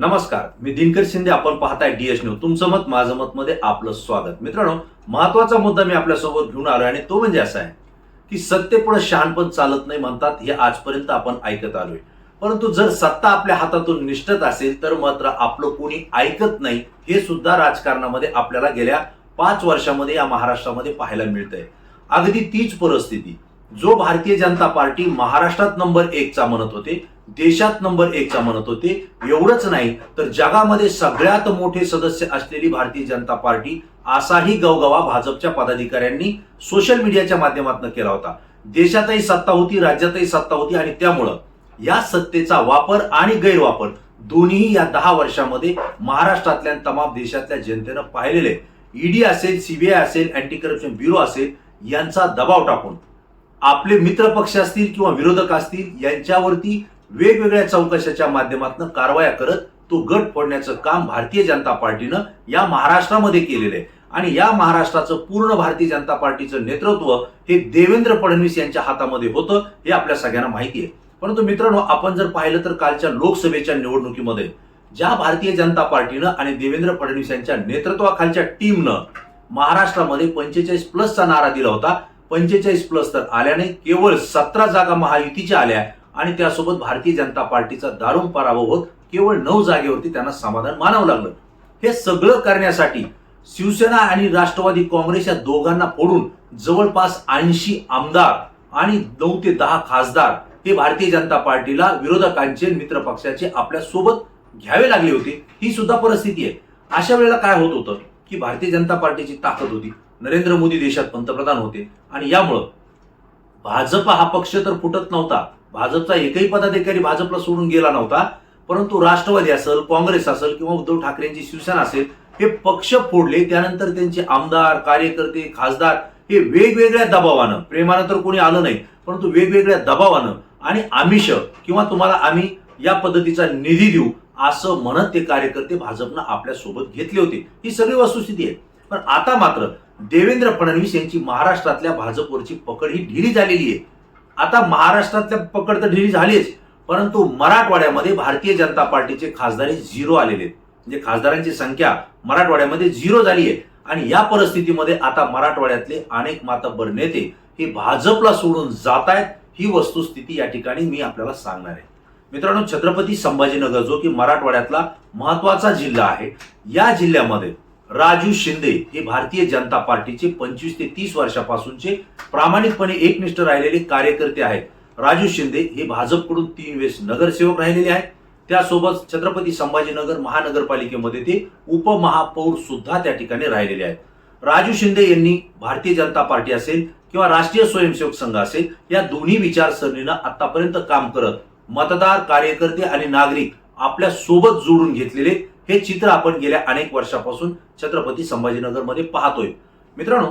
नमस्कार मी दिनकर शिंदे आपण पाहताय डीएस न्यूज तुमचं मत माझं मत मध्ये आपलं स्वागत. मित्रांनो महत्त्वाचा मुद्दा मी आपल्यासोबत घेऊन आलोय आणि तो म्हणजे असा आहे की सत्तेपुढे शहाणपण चालत नाही म्हणतात हे आजपर्यंत आपण ऐकत आलोय. परंतु जर सत्ता आपल्या हातातून निष्ठत असेल तर मात्र आपलं कोणी ऐकत नाही हे सुद्धा राजकारणामध्ये आपल्याला गेल्या पाच वर्षामध्ये या महाराष्ट्रामध्ये पाहायला मिळतंय. अगदी तीच परिस्थिती. जो भारतीय जनता पार्टी महाराष्ट्रात नंबर एकचा म्हणत होते देशात नंबर एकचा म्हणत होते. एवढंच नाही तर जगामध्ये सगळ्यात मोठे सदस्य असलेली भारतीय जनता पार्टी असाही गवगवा भाजपच्या पदाधिकाऱ्यांनी सोशल मीडियाच्या माध्यमातून केला होता. देशातही सत्ता होती राज्यातही सत्ता होती आणि त्यामुळं या सत्तेचा वापर आणि गैरवापर दोन्ही या दहा वर्षामध्ये महाराष्ट्रातल्या तमाम देशातल्या जनतेनं पाहिलेले. ईडी असेल सीबीआय असेल अँटी करप्शन ब्युरो असेल यांचा दबाव टाकून आपले मित्र पक्ष असतील किंवा विरोधक असतील यांच्यावरती वेगवेगळ्या चौकशाच्या माध्यमातून कारवाया करत तो गट फोडण्याचं काम भारतीय जनता पार्टीनं या महाराष्ट्रामध्ये केलेलं आहे. आणि या महाराष्ट्राचं पूर्ण भारतीय जनता पार्टीचं नेतृत्व हे देवेंद्र फडणवीस यांच्या हातामध्ये होतं हे आपल्या सगळ्यांना माहिती आहे. परंतु मित्रांनो आपण जर पाहिलं तर कालच्या लोकसभेच्या निवडणुकीमध्ये ज्या भारतीय जनता पार्टीनं आणि देवेंद्र फडणवीस यांच्या नेतृत्वाखालच्या टीमनं महाराष्ट्रामध्ये पंचेचाळीस प्लसचा नारा दिला होता. पंचेचाळीस प्लस तर आल्या नाही केवळ सतरा जागा महायुतीच्या आल्या. आणि त्यासोबत भारतीय जनता पार्टीचा दारुण पराभव होत केवळ नऊ जागेवरती त्यांना समाधान मानावं लागलं. हे सगळं करण्यासाठी शिवसेना आणि राष्ट्रवादी काँग्रेस या दोघांना फोडून जवळपास ऐंशी आमदार आणि नऊ ते दहा खासदार हे भारतीय जनता पार्टीला विरोधकांचे मित्र पक्षाचे आपल्यासोबत घ्यावे लागले होते. ही सुद्धा परिस्थिती आहे. अशा वेळेला काय होत होतं की भारतीय जनता पार्टीची ताकद होती. नरेंद्र मोदी देशात पंतप्रधान होते. आणि यामुळं भाजप हा पक्ष तर फुटत नव्हता. भाजपचा एकही पदाधिकारी भाजपला सोडून गेला नव्हता परंतु राष्ट्रवादी असेल काँग्रेस असेल किंवा उद्धव ठाकरेंची शिवसेना असेल हे पक्ष फोडले. त्यानंतर त्यांचे आमदार कार्यकर्ते खासदार हे वेगवेगळ्या दबावानं प्रेमानं तर कोणी आलं नाही परंतु वेगवेगळ्या दबावानं आणि आमिष किंवा तुम्हाला आम्ही या पद्धतीचा निधी देऊ असं म्हणत ते कार्यकर्ते भाजपनं आपल्यासोबत घेतले होते. ही सगळी वस्तुस्थिती आहे. पण आता मात्र देवेंद्र फडणवीस यांची महाराष्ट्रातल्या भाजपवरची पकड ही ढिली झालेली आहे. आता महाराष्ट्रातल्या पकड तर ढिली झालीच परंतु मराठवाड्यामध्ये भारतीय जनता पार्टीचे खासदार झिरो आलेले आहेत. म्हणजे खासदारांची संख्या मराठवाड्यामध्ये झिरो झाली आहे. आणि या परिस्थितीमध्ये आता मराठवाड्यातले अनेक मातब्बर नेते हे भाजपला सोडून जात आहेत ही वस्तुस्थिती या ठिकाणी मी आपल्याला सांगणार आहे. मित्रांनो छत्रपती संभाजीनगर जो की मराठवाड्यातला महत्त्वाचा जिल्हा आहे या जिल्ह्यामध्ये राजू शिंदे हे भारतीय जनता पार्टीचे पंचवीस ते तीस वर्षापासूनचे प्रामाणिकपणे एकनिष्ठ राहिलेले कार्यकर्ते आहेत. राजू शिंदे हे भाजपकडून तीन वेळेस नगरसेवक राहिलेले आहेत. त्यासोबत छत्रपती संभाजीनगर महानगरपालिकेमध्ये ते उपमहापौर सुद्धा त्या ठिकाणी राहिलेले आहेत. राजू शिंदे यांनी भारतीय जनता पार्टी असेल किंवा राष्ट्रीय स्वयंसेवक संघ असेल या दोन्ही विचारसरणीनं आतापर्यंत काम करत मतदार कार्यकर्ते आणि नागरिक आपल्यासोबत जोडून घेतलेले हे चित्र आपण गेल्या अनेक वर्षापासून छत्रपती संभाजीनगरमध्ये पाहतोय. मित्रांनो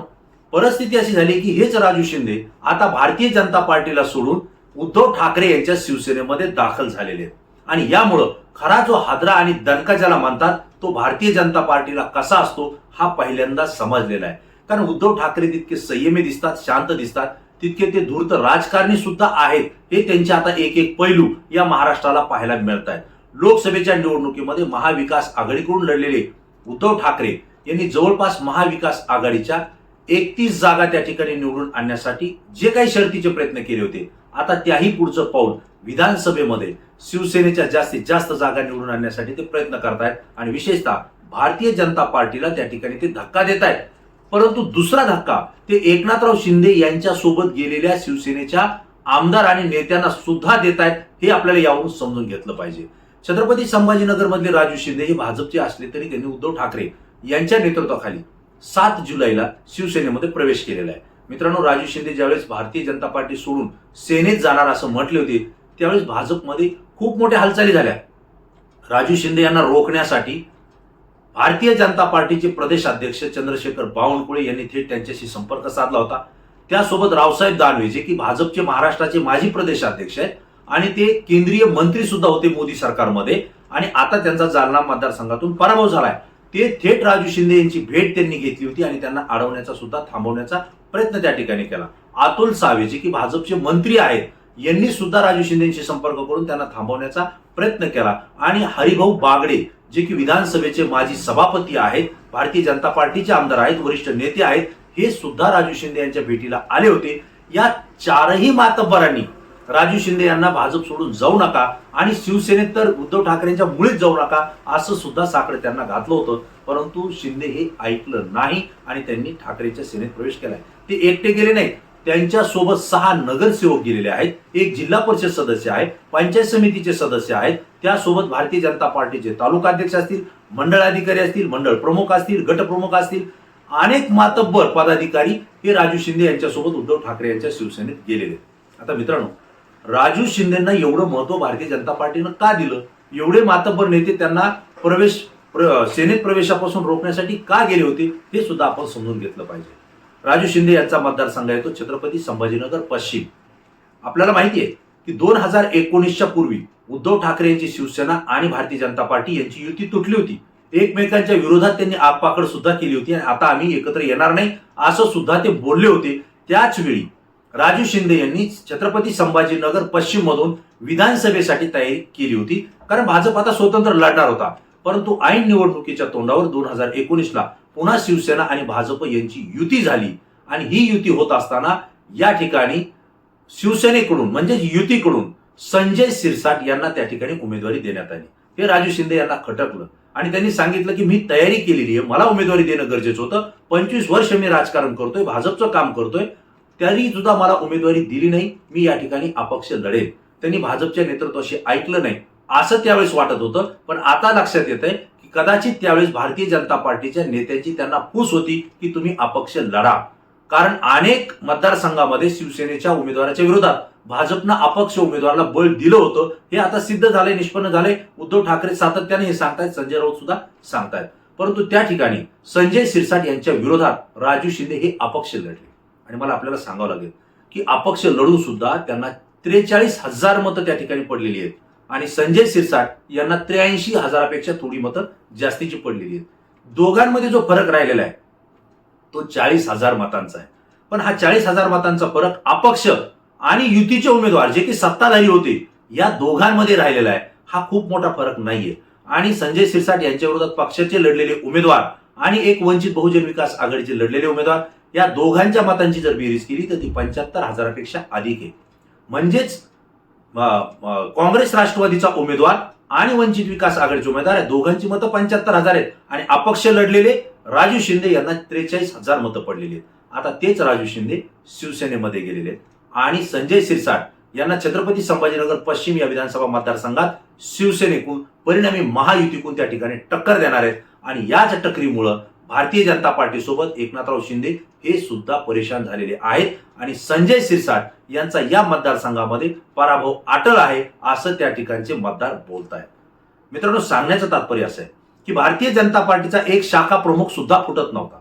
परिस्थिती अशी झाली की हेच राजू शिंदे आता भारतीय जनता पार्टीला सोडून उद्धव ठाकरे यांच्या शिवसेनेमध्ये दाखल झालेले आहेत. आणि यामुळं खरा जो हादरा आणि दणका ज्याला म्हणतात तो भारतीय जनता पार्टीला कसा असतो हा पहिल्यांदा समजलेला आहे. कारण उद्धव ठाकरे तितके संयमी दिसतात शांत दिसतात तितके ते धूर्त राजकारणी सुद्धा आहेत हे त्यांचे आता एक एक पैलू या महाराष्ट्राला पाहायला मिळत आहेत लोकसभेच्या निवडणुकीमध्ये महाविकास आघाडीकडून लढलेले उद्धव ठाकरे यांनी जवळपास महाविकास आघाडीच्या एकतीस जागा त्या ठिकाणी निवडून आणण्यासाठी जे काही शर्तीचे प्रयत्न केले होते आता त्याही पुढचं पाऊल विधानसभेमध्ये शिवसेनेच्या जास्तीत जास्त जागा निवडून आणण्यासाठी ते प्रयत्न करतायत आणि विशेषतः भारतीय जनता पार्टीला त्या ठिकाणी ते धक्का देत आहेत परंतु दुसरा धक्का ते एकनाथराव शिंदे यांच्या सोबत गेलेल्या शिवसेनेच्या आमदार आणि नेत्यांना सुद्धा देत आहेत हे आपल्याला यावरून समजून घेतलं पाहिजे. छत्रपती संभाजीनगर मधले राजू शिंदे हे भाजपचे असले तरी त्यांनी उद्धव ठाकरे यांच्या नेतृत्वाखाली सात जुलैला शिवसेनेमध्ये प्रवेश केलेला आहे. मित्रांनो राजू शिंदे ज्यावेळेस भारतीय जनता पार्टी सोडून सेनेत जाणार असं म्हटले होते त्यावेळेस भाजपमध्ये खूप मोठ्या हालचाली झाल्या. राजू शिंदे यांना रोखण्यासाठी भारतीय जनता पार्टीचे प्रदेशाध्यक्ष चंद्रशेखर बावनकुळे यांनी थेट त्यांच्याशी संपर्क साधला होता. त्यासोबत रावसाहेब दानवे जे की भाजपचे महाराष्ट्राचे माजी प्रदेशाध्यक्ष आहेत आणि ते केंद्रीय मंत्री सुद्धा होते मोदी सरकारमध्ये. आणि आता त्यांचा जालना मतदारसंघातून पराभव झालाय. ते थेट राजू शिंदे यांची भेट त्यांनी घेतली होती आणि त्यांना अडवण्याचा सुद्धा थांबवण्याचा प्रयत्न त्या ठिकाणी केला. अतुल सावे जे की भाजपचे मंत्री आहेत यांनी सुद्धा राजू शिंदेशी संपर्क करून त्यांना थांबवण्याचा प्रयत्न केला. आणि हरिभाऊ बागडे जे की विधानसभेचे माजी सभापती आहेत भारतीय जनता पार्टीचे आमदार आहेत वरिष्ठ नेते आहेत हे सुद्धा राजू शिंदे यांच्या भेटीला आले होते. या चारही मातब्बरांनी राजू शिंदे यांना भाजप सोडून जाऊ नका आणि शिवसेनेत तर उद्धव ठाकरेंच्या मुळीच जाऊ नका असं सुद्धा साकडे त्यांना घातलं होतं. परंतु शिंदे हे ऐकलं नाही आणि त्यांनी ठाकरेच्या सेनेत प्रवेश केलाय. ते एकटे गेले नाहीत. त्यांच्यासोबत सहा नगरसेवक गेलेले आहेत. एक जिल्हा परिषद सदस्य आहे पंचायत समितीचे सदस्य आहेत. त्यासोबत भारतीय जनता पार्टीचे तालुका अध्यक्ष असतील मंडळ अधिकारी असतील मंडळ प्रमुख असतील गटप्रमुख असतील. अनेक मातब्बर पदाधिकारी हे राजू शिंदे यांच्यासोबत उद्धव ठाकरे यांच्या शिवसेनेत गेलेले आहेत. आता मित्रांनो राजू शिंदेना एवढं महत्त्व भारतीय जनता पार्टीनं का दिलं? एवढे मातब्बर नेते त्यांना प्रवेश प्र- सेनेत प्रवेशापासून रोखण्यासाठी का गेले होते? हे सुद्धा आपण समजून घेतलं पाहिजे. राजू शिंदे यांचा मतदारसंघ आहे तो छत्रपती संभाजीनगर पश्चिम. आपल्याला माहिती आहे की दोन हजार एकोणीसच्या पूर्वी उद्धव ठाकरे यांची शिवसेना आणि भारतीय जनता पार्टी यांची युती तुटली होती. एकमेकांच्या विरोधात त्यांनी आगपाकड सुद्धा केली होती आणि आता आम्ही एकत्र येणार नाही असं सुद्धा ते बोलले होते. त्याच वेळी राजू शिंदे यांनी छत्रपती संभाजीनगर पश्चिम मधून विधानसभेसाठी तयारी केली होती. कारण भाजप आता स्वतंत्र लढणार होता. परंतु ऐन निवडणुकीच्या तोंडावर दोन हजार एकोणीसला पुन्हा शिवसेना आणि भाजप यांची युती झाली. आणि ही युती होत असताना या ठिकाणी शिवसेनेकडून म्हणजे युतीकडून संजय सिरसाट यांना त्या ठिकाणी उमेदवारी देण्यात आली. हे राजू शिंदे यांना खटकलं. आणि त्यांनी सांगितलं की मी तयारी केलेली आहे. मला उमेदवारी देणं गरजेचं होतं. पंचवीस वर्ष मी राजकारण करतोय. भाजपचं काम करतोय. त्यांनी सुद्धा मला उमेदवारी दिली नाही. मी या ठिकाणी अपक्ष लढेल. त्यांनी भाजपच्या नेतृत्वाशी ऐकलं नाही. असं त्यावेळेस वाटत होतं. पण आता लक्षात येत आहे की कदाचित त्यावेळेस भारतीय जनता पार्टीच्या नेत्यांची त्यांना फूस होती की तुम्ही अपक्ष लढा. कारण अनेक मतदारसंघामध्ये शिवसेनेच्या उमेदवाराच्या विरोधात भाजपनं अपक्ष उमेदवाराला बळ दिलं होतं. हे आता सिद्ध झाले निष्पन्न झाले उद्धव ठाकरे सातत्याने हे सांगतायत संजय राऊत सुद्धा सांगतायत. परंतु त्या ठिकाणी संजय शिरसाट यांच्या विरोधात राजू शिंदे हे अपक्ष लढले. आणि मला आपल्याला सांगावं लागेल की अपक्ष लढून सुद्धा त्यांना त्रेचाळीस हजार मतं त्या ठिकाणी पडलेली आहेत. आणि संजय सिरसाट यांना त्र्याऐंशी हजारापेक्षा थोडी मतं जास्तीची पडलेली आहेत. दोघांमध्ये जो फरक राहिलेला आहे तो चाळीस हजार मतांचा आहे. पण हा चाळीस हजार मतांचा फरक अपक्ष आणि युतीचे उमेदवार जे की सत्ताधारी होते या दोघांमध्ये राहिलेला आहे. हा खूप मोठा फरक नाहीये. आणि संजय सिरसाट यांच्या विरोधात पक्षाचे लढलेले उमेदवार आणि एक वंचित बहुजन विकास आघाडीचे लढलेले उमेदवार या दोघांच्या मतांची जर बेरीज केली तर ती पंच्याहत्तर हजारापेक्षा अधिक आहे. म्हणजेच काँग्रेस राष्ट्रवादीचा उमेदवार आणि वंचित विकास आघाडीचे उमेदवार आहे दोघांची मतं पंच्याहत्तर हजार आहेत. आणि अपक्ष लढलेले राजू शिंदे यांना त्रेचाळीस हजार मतं पडलेली आहेत. आता तेच राजू शिंदे शिवसेनेमध्ये गेलेले आहेत. आणि संजय सिरसाट यांना छत्रपती संभाजीनगर पश्चिम या विधानसभा मतदारसंघात शिवसेनेकून परिणामी महायुतीकून त्या ठिकाणी टक्कर देणार आहेत. आणि याच टक्करीमुळं भारतीय जनता पार्टीसोबत एकनाथराव शिंदे हे सुद्धा परेशान झालेले आहेत. आणि संजय सिरसाट यांचा या मतदारसंघामध्ये पराभव अटल आहे असं त्या ठिकाणचे मतदार बोलत आहेत मित्रांनो सांगण्याचं तात्पर्य असं आहे की भारतीय जनता पार्टीचा एक शाखा प्रमुख सुद्धा फुटत नव्हता.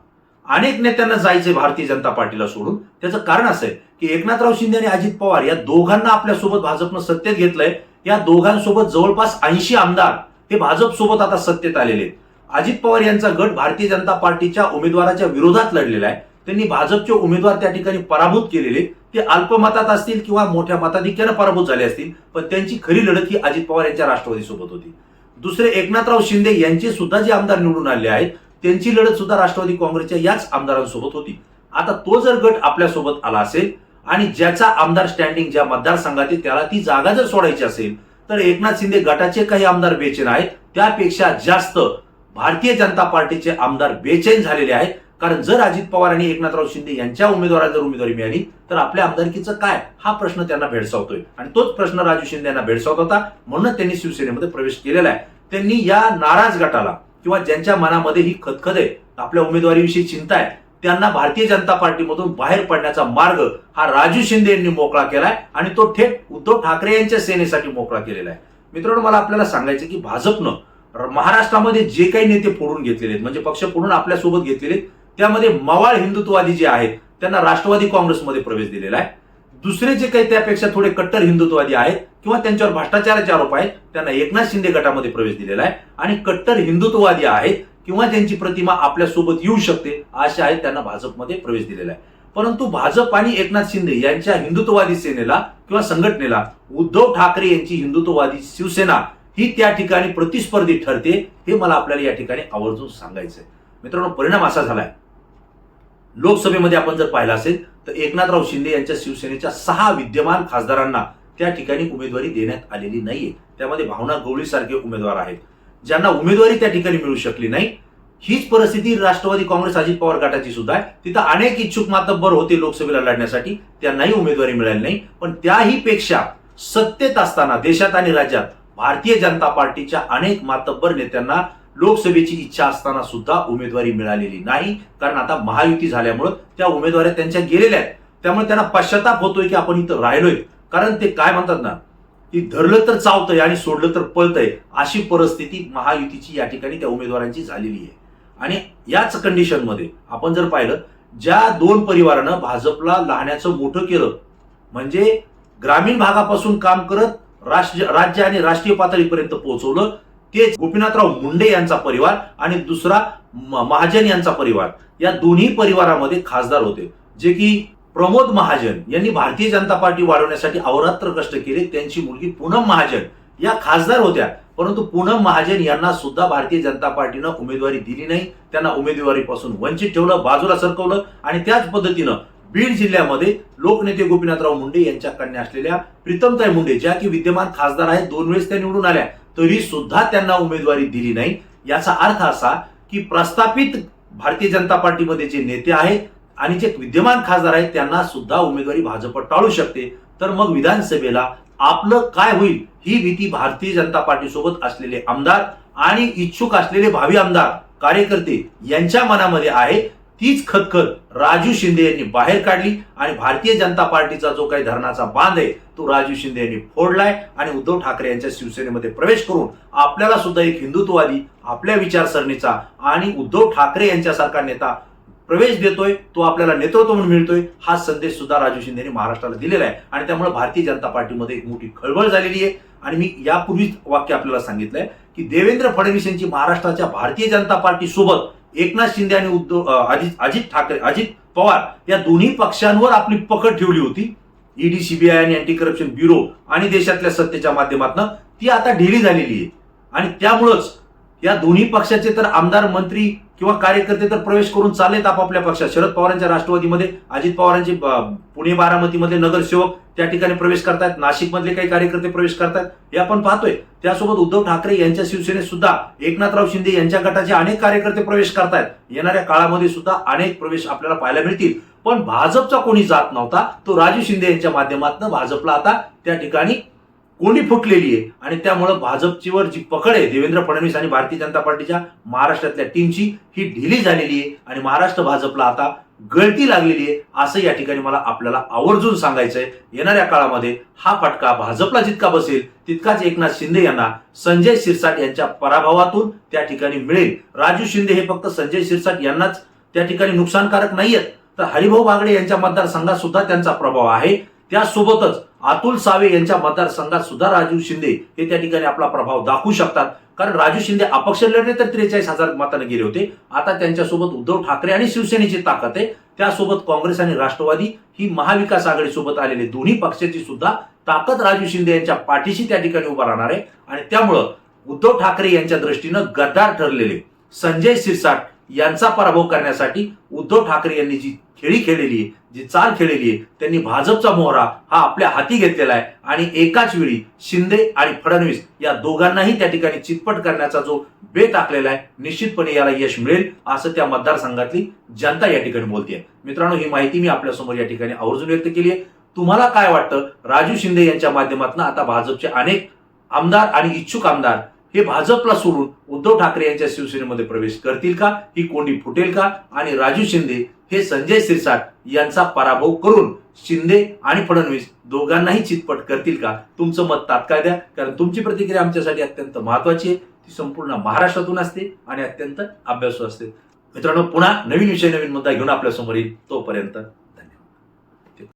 अनेक नेत्यांना जायचे भारतीय जनता पार्टीला सोडून. त्याचं कारण असं आहे की एकनाथराव शिंदे आणि अजित पवार या दोघांना आपल्यासोबत भाजपनं सत्तेत घेतलंय. या दोघांसोबत जवळपास ऐंशी आमदार हे भाजप सोबत आता सत्तेत आलेले आहेत. अजित पवार यांचा गट भारतीय जनता पार्टीच्या उमेदवाराच्या विरोधात लढलेला आहे. त्यांनी भाजपचे उमेदवार त्या ठिकाणी पराभूत केलेले ते अल्पमतात असतील किंवा मोठ्या मताधिक्यानं पराभूत झाले असतील पण त्यांची खरी लढत ही अजित पवार यांच्या राष्ट्रवादी सोबत होती. दुसरे एकनाथराव शिंदे यांचे सुद्धा जे आमदार निवडून आले आहेत त्यांची लढत सुद्धा राष्ट्रवादी काँग्रेसच्या याच आमदारांसोबत होती. आता तो जर गट आपल्यासोबत आला असेल आणि ज्याचा आमदार स्टँडिंग ज्या मतदारसंघात आहे त्याला ती जागा जर सोडायची असेल तर एकनाथ शिंदे गटाचे काही आमदार बेचेन आहेत. त्यापेक्षा जास्त भारतीय जनता पार्टीचे आमदार बेचैन झालेले आहेत. कारण जर अजित पवार आणि एकनाथराव शिंदे यांच्या उमेदवाराला जर उमेदवारी मिळाली तर आपल्या आमदारकीचं काय? हा प्रश्न त्यांना भेडसावतोय. आणि तोच प्रश्न राजू शिंदे यांना भेडसावत होता. म्हणून त्यांनी शिवसेनेमध्ये प्रवेश केलेला आहे. त्यांनी या नाराज गटाला किंवा ज्यांच्या मनामध्ये ही खतखत आहे आपल्या उमेदवारीविषयी चिंता आहे त्यांना भारतीय जनता पार्टीमधून बाहेर पडण्याचा मार्ग हा राजू शिंदे यांनी मोकळा केलाय आणि तो थेट उद्धव ठाकरे यांच्या सेनेसाठी मोकळा केलेला आहे. मित्रांनो मला आपल्याला सांगायचं की भाजपनं महाराष्ट्रामध्ये जे काही नेते फोडून घेतलेले आहेत म्हणजे पक्ष फोडून आपल्यासोबत घेतलेले आहेत, त्यामध्ये मवाळ हिंदुत्ववादी जे आहेत त्यांना राष्ट्रवादी काँग्रेसमध्ये प्रवेश दिलेला आहे. दुसरे जे काही त्यापेक्षा थोडे कट्टर हिंदुत्ववादी आहेत किंवा त्यांच्यावर भ्रष्टाचाराचे आरोप आहेत त्यांना एकनाथ शिंदे गटामध्ये प्रवेश दिलेला आहे. आणि कट्टर हिंदुत्ववादी आहेत किंवा ज्यांची प्रतिमा आपल्यासोबत येऊ शकते अशा आहेत त्यांना भाजपमध्ये प्रवेश दिलेला आहे. परंतु भाजप आणि एकनाथ शिंदे यांच्या हिंदुत्ववादी सेनेला किंवा संघटनेला उद्धव ठाकरे यांची हिंदुत्ववादी शिवसेना ही त्या ठिकाणी प्रतिस्पर्धी ठरते हे मला आपल्याला या ठिकाणी आवर्जून सांगायचंय. मित्रांनो परिणाम असा झालाय. लोकसभेमध्ये आपण जर पाहिला असेल तर एकनाथराव शिंदे यांच्या शिवसेनेच्या सहा विद्यमान खासदारांना त्या ठिकाणी उमेदवारी देण्यात आलेली नाहीये. त्यामध्ये भावना गवळी सारखे उमेदवार आहेत. ज्यांना उमेदवारी त्या ठिकाणी मिळू शकली नाही हीच परिस्थिती राष्ट्रवादी काँग्रेस अजित पवार गटाची सुद्धा आहे. तिथं अनेक इच्छुक मातब्बर होते लोकसभेला लढण्यासाठी त्यांनाही उमेदवारी मिळाली नाही. पण त्याही पेक्षा सत्तेत असताना देशात आणि राज्यात भारतीय जनता पार्टीच्या अनेक मातब्बर नेत्यांना लोकसभेची इच्छा असताना सुद्धा उमेदवारी मिळालेली नाही. कारण आता महायुती झाल्यामुळं त्या उमेदवाऱ्या त्यांच्या गेलेल्या आहेत. त्यामुळे त्यांना पश्चाताप होतोय की आपण इथं राहिलोय. कारण ते काय म्हणतात ना की धरलं तर चावतंय आणि सोडलं तर पळतंय अशी परिस्थिती महायुतीची या ठिकाणी त्या उमेदवारांची झालेली आहे. आणि याच कंडिशनमध्ये आपण जर पाहिलं ज्या दोन परिवारानं भाजपला लहाण्याचं मोठं केलं म्हणजे ग्रामीण भागापासून काम करत राष्ट्र राज्य आणि राष्ट्रीय पातळीपर्यंत पोहोचवलं. तेच गोपीनाथराव मुंडे यांचा परिवार आणि दुसरा महाजन यांचा परिवार. या दोन्ही परिवारामध्ये खासदार होते. जे की प्रमोद महाजन यांनी भारतीय जनता पार्टी वाढवण्यासाठी अवरात्र कष्ट केले. त्यांची मुलगी पूनम महाजन या खासदार होत्या. परंतु पूनम महाजन यांना सुद्धा भारतीय जनता पार्टीनं उमेदवारी दिली नाही. त्यांना उमेदवारीपासून वंचित ठेवलं बाजूला सरकवलं आणि त्याच पद्धतीनं बीड जिल्ह्यामध्ये लोकनेते गोपीनाथराव मुंडे यांच्या कन्या असलेल्या प्रीतमताई मुंडे ज्या की विद्यमान खासदार आहेत दोन वेळेस त्या निवडून आल्या. तरी सुद्धा त्यांना उमेदवारी दिली नाही. याचा अर्थ असा की प्रस्थापित भारतीय जनता पार्टीमध्ये जे नेते आहेत आणि जे विद्यमान खासदार आहेत त्यांना सुद्धा उमेदवारी भाजप टाळू शकते. तर मग विधानसभेला आपलं काय होईल? ही भीती भारतीय जनता पार्टी सोबत असलेले आमदार आणि इच्छुक असलेले भावी आमदार कार्यकर्ते यांच्या मनामध्ये आहे. तीच खतखत राजू शिंदे यांनी बाहेर काढली आणि भारतीय जनता पार्टीचा जो काही धरणाचा बांध आहे तो राजू शिंदे यांनी फोडलाय आणि उद्धव ठाकरे यांच्या शिवसेनेमध्ये प्रवेश करून आपल्याला सुद्धा एक हिंदुत्ववादी आपल्या विचारसरणीचा आणि उद्धव ठाकरे यांच्यासारखा नेता प्रवेश देतोय तो आपल्याला नेतृत्व म्हणून मिळतोय हा संदेश सुद्धा राजू शिंदे यांनी महाराष्ट्राला दिलेला आहे. आणि त्यामुळे भारतीय जनता पार्टीमध्ये एक मोठी खळबळ झालेली आहे. आणि मी यापूर्वीच वाक्य आपल्याला सांगितलंय की देवेंद्र फडणवीस यांची महाराष्ट्राच्या भारतीय जनता पार्टी सोबत एकनाथ शिंदे आणि उद्धव अजित अजित ठाकरे अजित पवार या दोन्ही पक्षांवर आपली पकड ठेवली होती. ईडी सीबीआय आणि अँटी करप्शन ब्युरो आणि देशातल्या सत्तेच्या माध्यमातून. ती आता ढिली झालेली आहे. आणि त्यामुळंच या दोन्ही पक्षाचे तर आमदार मंत्री किंवा कार्यकर्ते तर प्रवेश करून चाललेत आपापल्या पक्षात. शरद पवारांच्या राष्ट्रवादीमध्ये अजित पवारांचे पुणे बारामतीमधले नगरसेवक त्या ठिकाणी प्रवेश करतायत. नाशिकमधले काही कार्यकर्ते प्रवेश करतायत. हे आपण पाहतोय. त्यासोबत उद्धव ठाकरे यांच्या शिवसेनेत सुद्धा एकनाथराव शिंदे यांच्या गटाचे अनेक कार्यकर्ते प्रवेश करतायत. येणाऱ्या काळामध्ये सुद्धा अनेक प्रवेश आपल्याला पाहायला मिळतील. पण भाजपचा कोणी जात नव्हता. तो राजू शिंदे यांच्या माध्यमातून भाजपला आता त्या ठिकाणी कोणी फुटलेली आहे? आणि त्यामुळं भाजपचीवर जी पकड आहे देवेंद्र फडणवीस आणि भारतीय जनता पार्टीच्या महाराष्ट्रातल्या टीमची ही ढिली झालेली आहे. आणि महाराष्ट्र भाजपला आता गळती लागलेली आहे असं या ठिकाणी मला आपल्याला आवर्जून सांगायचंय. येणाऱ्या काळामध्ये हा फटका भाजपला जितका बसेल तितकाच एकनाथ शिंदे यांना संजय शिरसाट यांच्या पराभवातून त्या ठिकाणी मिळेल. राजू शिंदे हे फक्त संजय शिरसाट यांनाच त्या ठिकाणी नुकसानकारक नाहीयेत. तर हरिभाऊ बागडे यांच्या मतदारसंघात सुद्धा त्यांचा प्रभाव आहे. त्यासोबतच अतुल सावे यांच्या मतदारसंघात सुद्धा राजू शिंदे हे त्या ठिकाणी आपला प्रभाव दाखवू शकतात. कारण राजू शिंदे अपक्ष लढले तर त्रेचाळीस हजार मताने गेले होते. आता त्यांच्यासोबत उद्धव ठाकरे आणि शिवसेनेची ताकद आहे. त्यासोबत काँग्रेस आणि राष्ट्रवादी ही महाविकास आघाडीसोबत आलेले दोन्ही पक्षाची सुद्धा ताकद राजू शिंदे यांच्या पाठीशी त्या ठिकाणी उभा राहणार आहे. आणि त्यामुळं उद्धव ठाकरे यांच्या दृष्टीनं गद्दार ठरलेले संजय शिरसाट यांचा पराभव करण्यासाठी उद्धव ठाकरे यांनी जी खेळी खेळलेली आहे जी चाल खेळलेली आहे त्यांनी भाजपचा मोहरा हा आपल्या हाती घेतलेला आहे. आणि एकाच वेळी शिंदे आणि फडणवीस या दोघांनाही त्या ठिकाणी चितपट करण्याचा जो बे टाकलेला आहे निश्चितपणे याला यश मिळेल असं त्या मतदारसंघातली जनता या ठिकाणी बोलते मित्रांनो ही माहिती मी आपल्यासमोर या ठिकाणी आवर्जून व्यक्त केली आहे. तुम्हाला काय वाटतं? राजू शिंदे यांच्या माध्यमातून आता भाजपचे अनेक आमदार आणि इच्छुक आमदार हे भाजपला सोडून उद्धव ठाकरे यांच्या शिवसेनेमध्ये प्रवेश करतील का? ही कोंडी फुटेल का? आणि राजू शिंदे हे संजय सिरसाट यांचा पराभव करून शिंदे आणि फडणवीस दोघांनाही चितपट करतील का? तुमचं मत तात्काळ द्या कारण तुमची प्रतिक्रिया आमच्यासाठी अत्यंत महत्वाची आहे. ती संपूर्ण महाराष्ट्रातून असते आणि अत्यंत अभ्यासू असते. मित्रांनो पुन्हा नवीन विषय नवीन मुद्दा घेऊन आपल्यासमोर येईल तोपर्यंत.